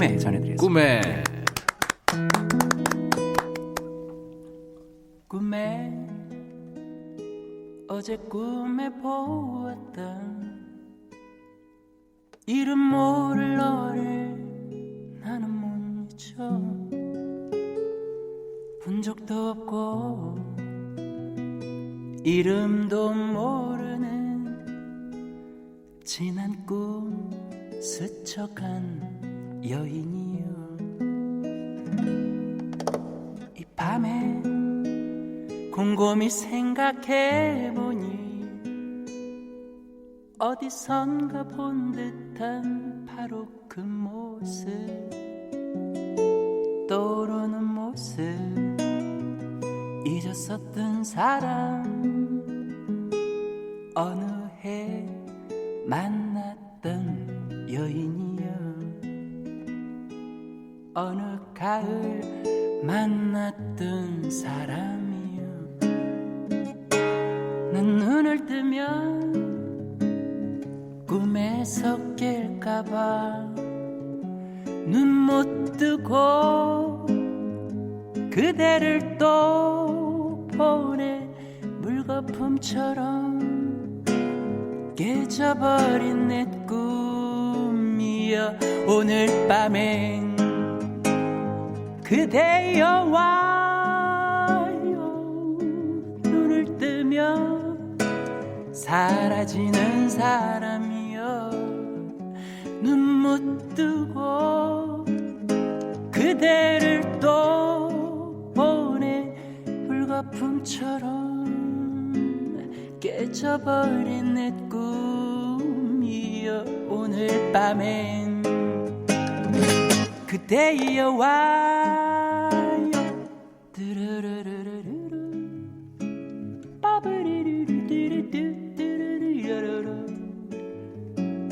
꿈에 전해드리겠습니다. 꿈에. 꿈에 어제 꿈에 보았던 이름 모를 너를 나는 못 잊어. 본 적도 없고 이름도 모르는 지난 꿈 스쳐간 여인이여. 이 밤에 곰곰이 생각해보니 어디선가 본 듯한 바로 그 모습 떠오르는 모습 잊었었던 사람 어느 해 만났던 여인이여 어느 가을 만났던 사람이여 난 눈을 뜨면 꿈에서 깰까봐 눈 못 뜨고 그대를 또 보내 물거품처럼 깨져버린 내 꿈이여. 오늘 밤엔 그대여 와요 눈을 뜨면 사라지는 사람이여 눈 못 뜨고 그대를 또 보내 불거품처럼 깨져버린 내 꿈이여 오늘 밤엔 그대여 와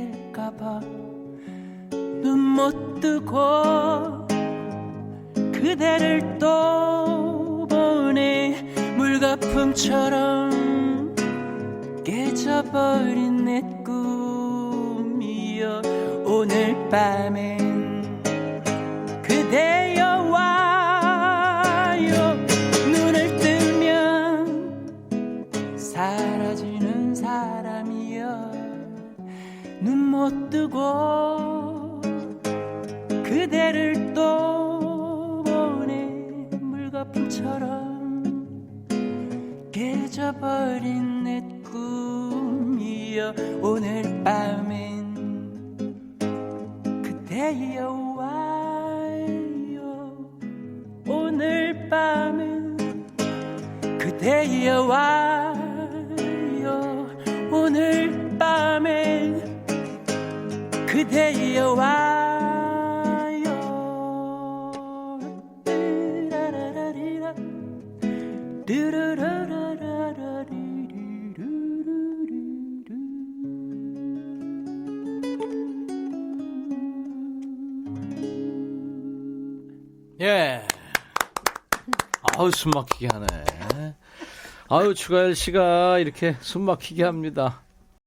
깰까봐 눈 못 뜨고 그대를 또 보내 물거품처럼 깨져버린 내 꿈이여 오늘 밤엔 그대를 또 보내 물거품처럼 깨져버린 내 꿈이여 오늘 밤엔 그대여 와요. 오늘 밤엔 그대여 와요. 오늘 밤엔 그대여 와요 예. 아우 숨 막히게 하네. 아유 추가열 씨가 이렇게 숨 막히게 합니다.